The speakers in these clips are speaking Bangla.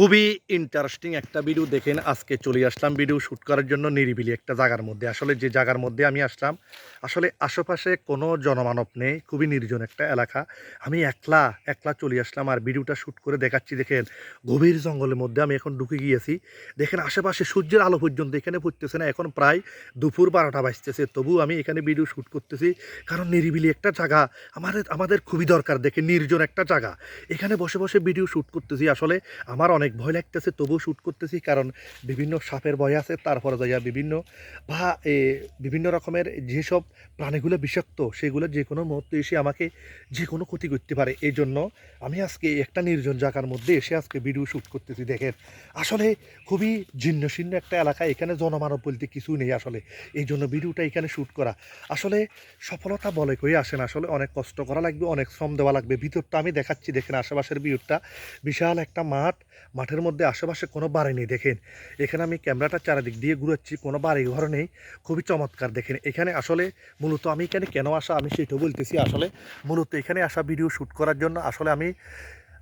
খুবই ইন্টারেস্টিং একটা ভিডিও দেখেন আজকে চলে আসলাম। ভিডিও শ্যুট করার জন্য নিরিবিলি একটা জায়গার মধ্যে। আসলে যে জায়গার মধ্যে আমি আসলাম, আসলে আশেপাশে কোনো জনমানব নেই, খুবই নির্জন একটা এলাকা। আমি একলা একলা চলে আসলাম আর ভিডিওটা শ্যুট করে দেখাচ্ছি। দেখেন, গভীর জঙ্গলের মধ্যে আমি এখন ঢুকে গিয়েছি। দেখেন, আশেপাশে সূর্যের আলো পর্যন্ত এখানে পড়তেছে না। এখন প্রায় দুপুর বারোটা বাজতেছে। তবু আমি এখানে ভিডিও শ্যুট করতেছি কারণ নিরিবিলি একটা জায়গা। আমাদের আমাদের খুবই দরকার। দেখে নির্জন একটা জায়গা। এখানে বসে বসে ভিডিও শ্যুট করতেছি। আসলে আমার অনেক ভয় লাগতেছে, তবুও শ্যুট করতেছি, কারণ বিভিন্ন সাপের ভয় আছে, তারপরে যাইয়া বিভিন্ন বা বিভিন্ন রকমের যেসব প্রাণীগুলো বিষাক্ত, সেগুলো যে কোনো মুহূর্তে এসে আমাকে যে কোনো ক্ষতি করতে পারে। এই জন্য আমি আজকে একটা নির্জন জায়গার মধ্যে এসে আজকে ভিডিও শ্যুট করতেছি, দেখেন। আসলে খুবই জীর্ণ শীর্ণ একটা এলাকা, এখানে জনমানব বলতে কিছু নেই আসলে। এই জন্য ভিডিওটা এখানে শ্যুট করা। আসলে সফলতা বলে কই আসে না, আসলে অনেক কষ্ট করা লাগবে, অনেক শ্রম দেওয়া লাগবে। ভিতরটা আমি দেখাচ্ছি, দেখেন আশেপাশের ভিউটা বিশাল একটা মাঠ মাঠের মধ্যে আশেপাশে কোনো বাড়ি নেই, দেখেন। এখানে আমি ক্যামেরাটা চারিদিক দিয়ে ঘুরাচ্ছি, কোনো বাড়ি ঘর নেই, খুবই চমৎকার, দেখেন। এখানে আসলে মূলত আমি এখানে কেন আসা, আমি সেটাও বলতেছি, আসলে মূলত এখানে আসা ভিডিও শ্যুট করার জন্য আসলে আমি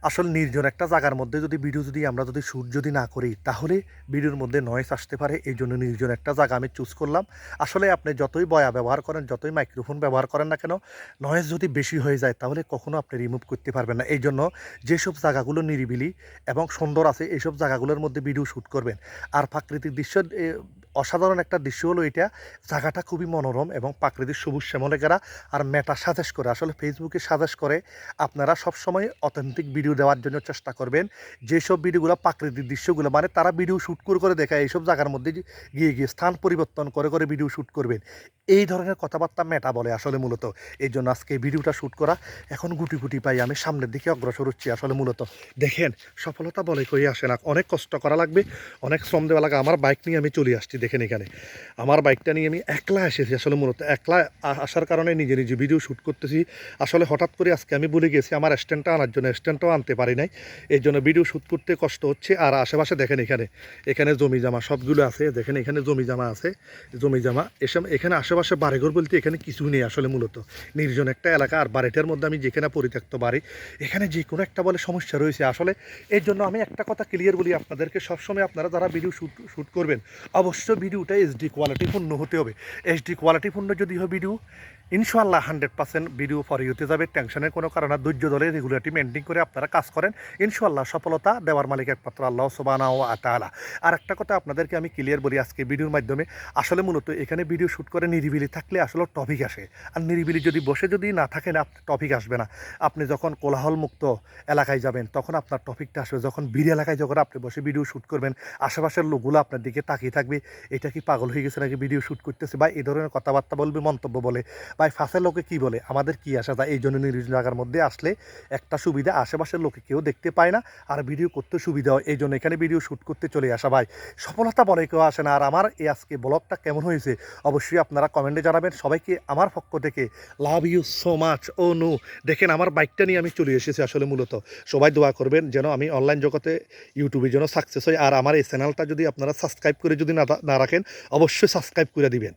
আসলে নির্জন একটা জায়গার মধ্যে যদি ভিডিও যদি আমরা যদি শ্যুট যদি না করি, তাহলে ভিডিওর মধ্যে নয়েস আসতে পারে। এই জন্য নির্জন একটা জায়গা আমি চুজ করলাম। আসলে আপনি যতই বয়া ব্যবহার করেন, যতই মাইক্রোফোন ব্যবহার করেন না কেন নয়েজ যদি বেশি হয়ে যায়, তাহলে কখনো আপনি রিমুভ করতে পারবেন না। এই জন্য যেসব জায়গাগুলো নিরিবিলি এবং সুন্দর আছে এইসব জায়গাগুলোর মধ্যে ভিডিও শ্যুট করবেন। আর প্রাকৃতিক দৃশ্য অসাধারণ একটা দৃশ্য হলো এটা। জায়গাটা খুবই মনোরম এবং প্রাকৃতিক সবুজ শ্যামলে গেরা আর মেটা সাজেস করে। আসলে ফেসবুকে সাজেস করে আপনারা সবসময় অথেন্টিক ভিডিও দেওয়ার জন্য চেষ্টা করবেন। যেসব ভিডিওগুলো প্রাকৃতিক দৃশ্যগুলো মানে তারা ভিডিও শ্যুট করে করে দেখায়, এইসব জায়গার মধ্যে গিয়ে গিয়ে স্থান পরিবর্তন করে করে ভিডিও শ্যুট করবেন। এই ধরনের কথাবার্তা মেটা বলে আসলে মূলত। এই জন্য আজকে ভিডিওটা শ্যুট করা। এখন গুটি গুটি পাই, আমি সামনের দিকে অগ্রসর হচ্ছি আসলে মূলত। দেখেন, সফলতা বলে কই আসে না। অনেক কষ্ট করা লাগবে, অনেক শ্রম দেওয়া লাগে। আমার বাইক নিয়ে আমি চলে আসছি, দেখেন এখানে। আমার বাইকটা নিয়ে আমি একলা এসেছি আসলে মূলত। একলা আসার কারণে নিজে নিজে ভিডিও শ্যুট করতেছি। আসলে হঠাৎ করে আজকে আমি বলে গেছি, আমার স্ট্যান্ডটা আনার জন্য। স্ট্যান্ডটাও আনতে পারি নাই। এই জন্য ভিডিও শ্যুট করতে কষ্ট হচ্ছে। আর আশেপাশে দেখেন এখানে এখানে জমি জামা সবগুলো আছে। দেখেন এখানে জমি জামা আছে, জমি জামা। এসব, এখানে আশেপাশে বাড়িঘর বলতে এখানে কিছু নেই আসলে মূলত। নির্জন একটা এলাকা আর বাড়িটার মধ্যে আমি যেখানে পরিত্যক্ত বাড়ি, এখানে যে কোনো একটা বলে সমস্যা রয়েছে। আসলে এর জন্য আমি একটা কথা ক্লিয়ার বলি আপনাদেরকে, সবসময় আপনারা যারা ভিডিও শ্যুট শ্যুট করবেন, অবশ্যই ভিডিওটা এইচডি কোয়ালিটিপূর্ণ হতে হবে। এইচডি কোয়ালিটিপূর্ণ যদি হয় ভিডিও ইনশাল্লাহ হান্ড্রেড পার্সেন্ট ভিডিও পরে হতে যাবে। টেনশনের কোনো কারণে ধৈর্য ধরে রেগুলারটি মেনটেন করে আপনারা কাজ করেন। ইনশাল্লাহ সফলতা দেওয়ার মালিক একমাত্র আল্লাহ সোবানা ও আতালা আর একটা কথা আপনাদেরকে আমি ক্লিয়ার বলি আজকে ভিডিওর মাধ্যমে। আসলে মূলত এখানে ভিডিও শ্যুট করে নিরিবিলি থাকলে আসলে টপিক আসে। আর নিরিবিলি যদি বসে যদি না থাকেন আপনি টপিক আসবে না। আপনি যখন কোলাহল মুক্ত এলাকায় যাবেন, তখন আপনার টপিকটা আসবে। যখন বীর এলাকায় যখন আপনি বসে ভিডিও শ্যুট করবেন, আশেপাশের লোকগুলো আপনার দিকে তাকিয়ে থাকবে, এটা কি পাগল হয়ে গেছে নাকি ভিডিও শ্যুট করতেছে? বা এই ধরনের কথাবার্তা বলবে, মন্তব্য বলে। ভাই ফাঁসের লোকে কি বলে? আমাদের কি আসা যায় এই জন্য নির্জন জায়গার মধ্যে আসলে একটা সুবিধা আশেপাশের লোকে কেউ দেখতে পায় না। আর ভিডিও করতে সুবিধা হয়। এই জন্য এখানে ভিডিও শ্যুট করতে চলে আসা ভাই। সফলতা বলে কেউ আসে না। আর আমার এই আজকে ব্লগটা কেমন হয়েছে? অবশ্যই আপনারা কমেন্টে জানাবেন। সবাইকে আমার পক্ষ থেকে লাভ ইউ সো মাচ ও নু দেখেন, আমার বাইকটা নিয়ে আমি চলে এসেছি আসলে মূলত। সবাই দোয়া করবেন যেন আমি অনলাইন জগতে ইউটিউবে যেন সাকসেস হয় আর আমার এই চ্যানেলটা যদি আপনারা সাবস্ক্রাইব করে যদি না না রাখেন, অবশ্যই সাবস্ক্রাইব করে দিবেন।